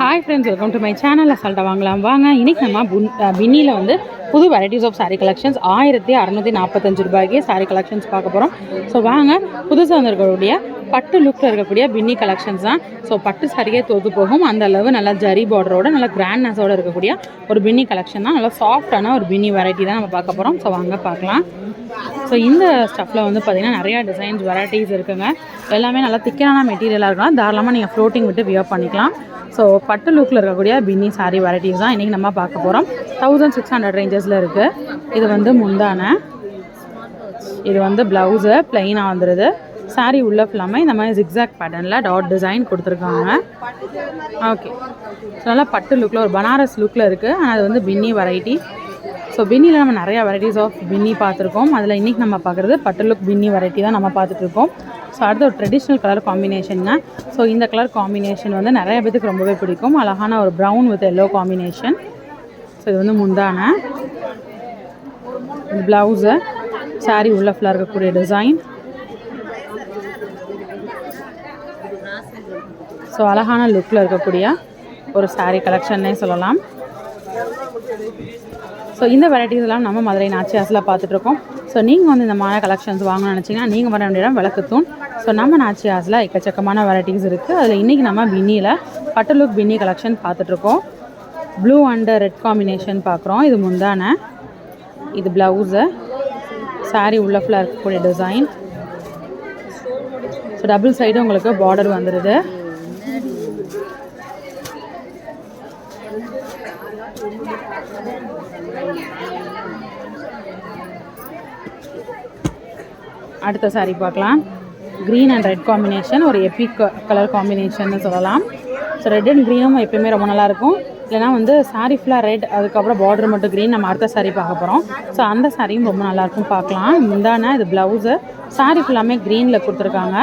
Hi friends welcome to my channel அசால்ட்டாக வாங்கலாம். வாங்க இன்றைக்கி நம்ம புன் பின்னியில் வந்து புது வெரைட்டிஸ் ஆஃப் saree கலெக்ஷன்ஸ் ஆயிரத்தி அறநூற்றி நாற்பத்தஞ்சு ரூபாய்க்கு saree கலெக்ஷன்ஸ் பார்க்க போகிறோம் ஸோ வாங்க புதுசாக வந்திருக்கக்கூடிய பட்டு லுக்கில் இருக்கக்கூடிய பின்னி கலெக்ஷன்ஸ் தான். ஸோ பட்டு சரியே தோத்து போகும். அந்த அளவு நல்லா ஜரி பார்டரோட நல்லா கிராண்ட்னஸோடு இருக்கக்கூடிய ஒரு பின்னி கலெக்ஷன் தான். நல்லா சாஃப்டான ஒரு பின்னி வெரைட்டி தான் நம்ம பார்க்க போகிறோம் ஸோ வாங்க பார்க்கலாம். ஸோ இந்த ஸ்டஃப்பில் வந்து பார்த்திங்கன்னா நிறையா டிசைன்ஸ் வெரைட்டிஸ் இருக்குங்க. எல்லாமே நல்லா திக்கனான மெட்டீரியலாக இருக்கலாம். தாராளமாக நீங்கள் ஃப்ளோட்டிங் விட்டு வியர் பண்ணிக்கலாம். ஸோ பட்டு லுக்கில் இருக்கக்கூடிய பின்னி saree வெரைட்டிஸ் தான் இன்றைக்கி நம்ம பார்க்க போகிறோம் தௌசண்ட் சிக்ஸ் ஹண்ட்ரட் ரேஞ்சஸில் இருக்குது இது வந்து முந்தான. இது வந்து ப்ளவுஸு ப்ளைனாக வந்துடுது saree உள்ள ஃபுல்லாமே இந்த மாதிரி ஜிக்ஸாக் பேட்டர்னில் டாட் டிசைன் கொடுத்துருக்காங்க. ஓகே ஸோ நல்லா பட்டு லுக்கில் ஒரு பனாரஸ் லுக்கில் இருக்குது ஆனால் அது வந்து பின்னி வெரைட்டி ஸோ பின்னியில் நம்ம நிறையா வெரைட்டிஸ் ஆஃப் பின்னி பார்த்துருக்கோம். அதில் இன்றைக்கி நம்ம பார்க்குறது பட்டு லுக் பின்னி வெரைட்டி தான் நம்ம பார்த்துட்ருக்கோம். ஸோ அடுத்து ஒரு ட்ரெடிஷ்னல் கலர் காம்பினேஷனுங்க ஸோ இந்த கலர் காம்பினேஷன் வந்து நிறைய பேத்துக்கு ரொம்பவே பிடிக்கும். அழகான ஒரு brown with yellow combination so இது வந்து முந்தான. ப்ளவுஸு saree உள்ள ஃபுல்லாக இருக்கக்கூடிய டிசைன் ஸோ அழகான லுக்கில் இருக்கக்கூடிய ஒரு saree கலெக்ஷன்னே சொல்லலாம். ஸோ இந்த வெரைட்டிஸ் எல்லாம் நம்ம மதுரை நாச்சியாஸில் பார்த்துட்ருக்கோம். ஸோ நீங்கள் வந்து இந்த மாதிரி கலெக்ஷன்ஸ் வாங்கணும்னு நினச்சிங்கன்னா நீங்கள் வர வேண்டிய இடம் விளக்குத்தூண். ஸோ நம்ம நாச்சியாஸில் எக்கச்சக்கமான வெரைட்டிஸ் இருக்குது அதில் இன்றைக்கி நம்ம பின்னியில் பட்டு லுக் பின்னி கலெக்ஷன் பார்த்துட்ருக்கோம். ப்ளூ அண்ட் ரெட் காம்பினேஷன் பார்க்குறோம். இது முந்தான. இது ப்ளவுஸு சாரீ உள்ள ஃபுல்லாக இருக்கக்கூடிய டிசைன் ஸோ டபுள் சைடு உங்களுக்கு பார்டர் வந்துடுது அடுத்த சாரி பார்க்கலாம். க்ரீன் அண்ட் ரெட் காம்பினேஷன் ஒரு எபிக் கலர் காம்பினேஷன் சொல்லலாம். ஸோ ரெட் அண்ட் க்ரீனும் எப்பயுமே ரொம்ப நல்லாயிருக்கும் இல்லைனா வந்து saree ஃபுல்லாக ரெட் அதுக்கப்புறம் பார்டர் மட்டும் க்ரீன் நம்ம அடுத்த சாரீ பார்க்க போகிறோம் ஸோ அந்த சாரியும் ரொம்ப நல்லாயிருக்கும் பார்க்கலாம். முந்தான இது ப்ளவுஸு saree ஃபுல்லாமே க்ரீனில் கொடுத்துருக்காங்க.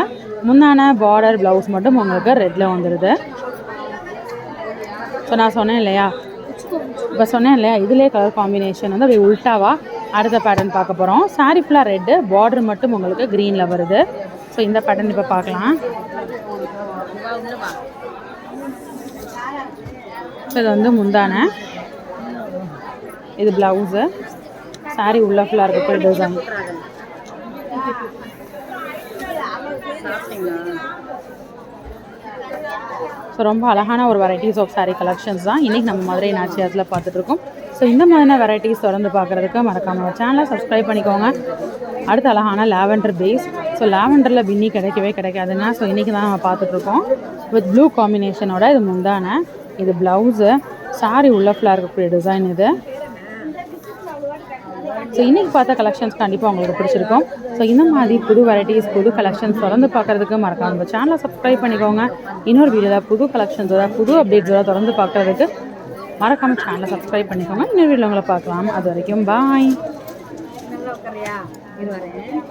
முந்தான பார்டர் ப்ளவுஸ் மட்டும் உங்களுக்கு ரெட்டில் வந்துடுது ஸோ நான் சொன்னேன் இல்லையா? இப்போ சொன்னேன் இல்லையா இதிலே கலர் காம்பினேஷன் வந்து அப்படியே உல்ட்டாவா அடுத்த பேட்டர்ன் பார்க்க போகிறோம் சாரி ஃபுல்லாக ரெட்டு பார்டர் மட்டும் உங்களுக்கு க்ரீனில் வருது. ஸோ இந்த பேட்டர்ன் இப்போ பார்க்கலாம். ஸோ இது வந்து முந்தான. இது ப்ளவுஸு சாரி உள்ள ஃபுல்லாக இருக்கக்கூடிய டிசைன் ஸோ ரொம்ப அழகான ஒரு வெரைட்டிஸ் ஆஃப் சாரீ கலெக்ஷன்ஸ் தான் இன்றைக்கி நம்ம மதுரை நாச்சியாஸில் பார்த்துட்ருக்கோம். ஸோ இந்த மாதிரியான வெரைட்டிஸ் தொடர்ந்து பார்க்குறதுக்கு மறக்காம சேனலை சப்ஸ்கிரைப் பண்ணிக்கோங்க. அடுத்து அழகான லாவெண்டர் பேஸ் ஸோ லாவெண்டரில் பின்னி கிடைக்கவே கிடைக்காதுங்க. ஸோ இன்றைக்கி தான் நம்ம பார்த்துட்ருக்கோம். வித் ப்ளூ காம்பினேஷனோட இது முந்தான இது ப்ளவுஸு saree உள்ள ஃபுல்லாக இருக்கக்கூடிய டிசைன் இது. ஸோ இன்றைக்கி பார்த்த கலெக்ஷன்ஸ் கண்டிப்பாக உங்களுக்கு பிடிச்சிருக்கும். ஸோ இந்த மாதிரி புது வெரைட்டிஸ் புது கலெக்ஷன்ஸ் தொடர்ந்து பார்க்குறதுக்கு மறக்காம நம்ம சேனலை சப்ஸ்கிரைப் பண்ணிக்கோங்க. இன்னொரு வீடியோவில் புது கலெக்ஷன்ஸோட புது அப்டேட்ஸோட தொடர்ந்து பார்க்குறதுக்கு மறக்காம சேனலை சப்ஸ்கிரைப் பண்ணிக்கோங்க. இன்னொரு வீடியோ உங்களை பார்க்கலாம். அது வரைக்கும் பாய் இது வரேன்.